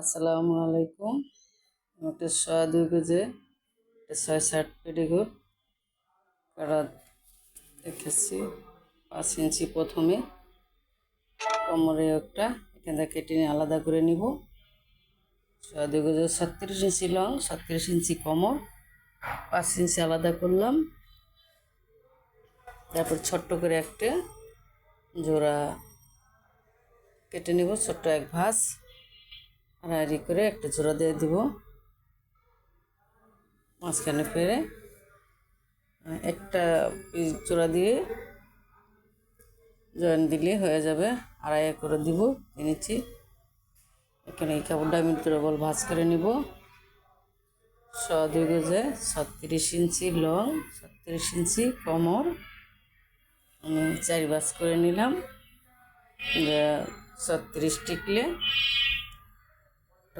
আসসালামু আলাইকুম। একটা ছয় দুই কেজি একটা ছয় ষাট পেটিকোট কাটা দেখেছি? পাঁচ ইঞ্চি প্রথমে। কোমরে একটা এখান থেকে কেটে নিয়ে আলাদা করে নিব। ছয় দুই কেজি ছত্রিশ ইঞ্চি লং, ছত্রিশ ইঞ্চি কোমর। পাঁচ ইঞ্চি আলাদা করলাম। তারপর ছোট্ট করে একটা জোড়া কেটে নিব, ছোট্ট এক ভাঁজ। আড়াআড়ি করে একটা জোড়া দিয়ে দিব। মাঝখানে ফেরে একটা পিস জোড়া দিয়ে জয়েন দিলে হয়ে যাবে। আড়াই করে দিব এনেছি এখানে এই কাপড়টা আমি ডবল ভাঁজ করে নিব। ছ দুই গজে ছত্রিশ ইঞ্চি লং, ছত্রিশ ইঞ্চি কমর। আমি চারি ভাঁজ করে নিলাম। ছত্রিশ টিকলে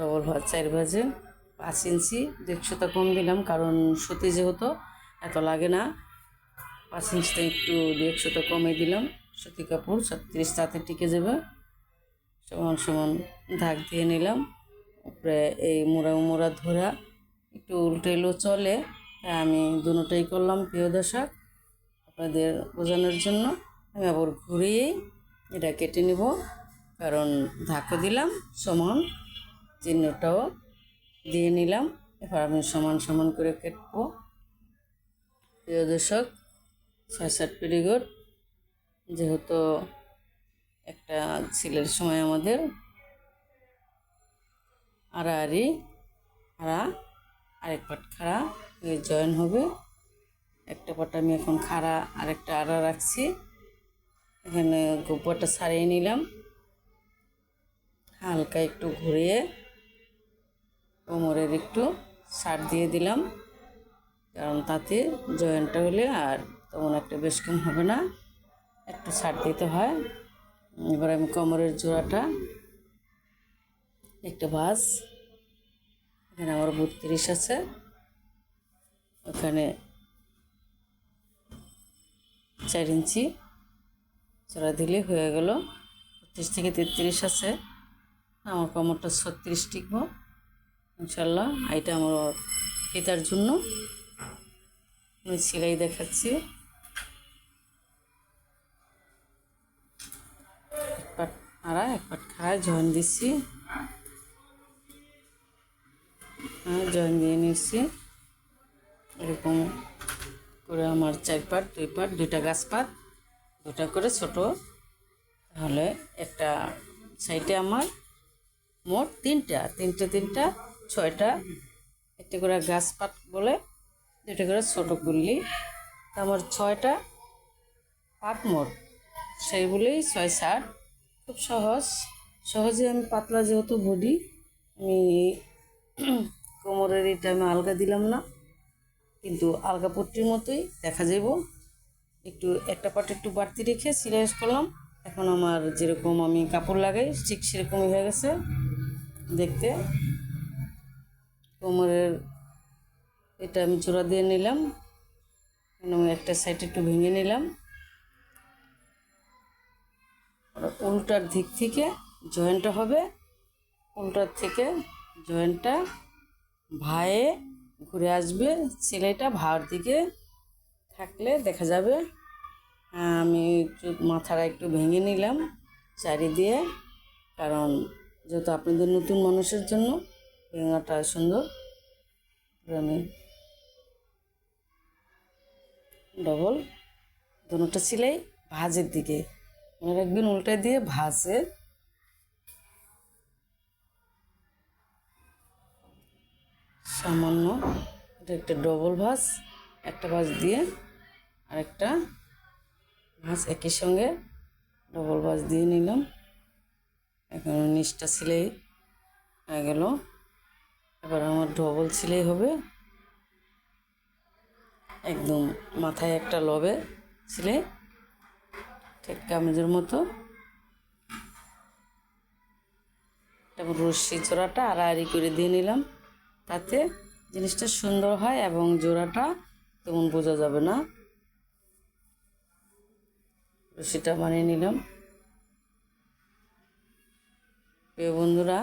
ডবল ভাজ চার ভাজে পাঁচ ইঞ্চি দেড়শোটা কম দিলাম, কারণ সুতি যেহেতু, এত লাগে না। পাঁচ ইঞ্চিটা একটু দেড়শোটা কমে দিলাম। সুতি কাপড় ছত্রিশ তাতে টিকে যাবে। সমান সমান ধাক দিয়ে নিলাম। উপরে এই মোড়া মোড়া ধরা একটু উল্টেলো চলে, তাই আমি দুটোটাই করলাম প্রিয় দর্শক। আপনাদের বোঝানোর জন্য আমি আবার ঘুরিয়েই এটা কেটে নেব, কারণ ধাক্কা দিলাম, সমান। চিহ্নটাও দিয়ে নিলাম। এবার আমি সমান সমান করে কেটবো। প্রিয় দর্শক, ছয় সাত পেরিগোট যেহেতু একটা ছেলের সময় আমাদের আড়াআড়ি খাড়া আরেক পাট খাড়া জয়েন হবে। একটা পাট আমি এখন খাড়া, আরেকটা আড়া রাখছি। এখানে গোবরটা ছাড়িয়ে নিলাম। হালকা একটু ঘুরিয়ে কোমরের একটু সার দিয়ে দিলাম। কারণ তাতে জয়েন্টটা হলে আর তেমন একটা বেশ কম হবে না। একটু ছাড় দিতে হয়। এবার আমি কোমরের জোড়াটা একটা বাস এখানে আমার বত্রিশ আছে। ওখানে চার ইঞ্চি চড়া দিলে হয়ে গেল। বত্রিশ থেকে তেত্রিশ আছে। আমার কোমরটা ছত্রিশ টিকবো। ইনশাল্লাহ এটা আমার ফিতার জন্য। আমি সেলাই দেখাচ্ছি। এক পাট আড়া এক পাট খাড়া, জয়েন দিচ্ছি। হ্যাঁ জয়েন দিয়ে নিচ্ছি। এরকম করে আমার চার পাট, দুই পাট, দুইটা গাছ পাত দুটা করে ছোট। তাহলে একটা সাইডে আমার মোট তিনটা, তিনটে, তিনটা ছয়টা। একটা করে গাছ পাত বলে দুটা করে ছোটো করলি আমার ছয়টা পাট মোট। সেই বলেই ছয় সাত খুব সহজ। সহজে আমি পাতলা যেহেতু বডি, আমি কোমরের এটা আমি আলগা দিলাম না। কিন্তু আলগা পট্টির মতোই দেখা যাব একটু, একটা পাট একটু বাড়তি রেখে সিলাই করলাম। এখন আমার যেরকম আমি কাপড় লাগাই, ঠিক সেরকমই হয়ে গেছে। দেখতে। কোমরের এটা আমি জোড়া দিয়ে নিলাম। আমি একটা সাইড একটু ভেঙে নিলাম। উল্টার দিক থেকে জয়েন্টটা হবে। উল্টার থেকে জয়েন্টটা ভায়ে ঘুরে আসবে। সেলাইটা ভার দিকে থাকলে দেখা যাবে। আমি মাথাটা একটু ভেঙে নিলাম চারি দিয়ে কারণ যেহেতু আপনাদের নতুন মানুষের জন্য ভেঙাটা সুন্দর। আমি ডবল দুটা সিলাই ভাজের দিকে। মানে একদিন উল্টে দিয়ে ভাজে। সামান্য এটা একটা ডবল ভাঁজ, একটা ভাঁজ দিয়ে আরেকটা ভাঁজ একই সঙ্গে ডবল ভাঁজ দিয়ে নিলাম। এখন নিচটা সিলাই হয়ে গেল। এবার আমার ডবল সিলাই হবে। একদম মাথায় একটা লবে সিলাই ঠিক কামিজের মতো। তারপর রশ্মি জোড়াটা আড়াআড়ি করে দিয়ে নিলাম। তাতে জিনিসটা সুন্দর হয় এবং জোড়াটা তেমন বোঝা যাবে না। রশিটা বানিয়ে নিলাম। প্রিয় বন্ধুরা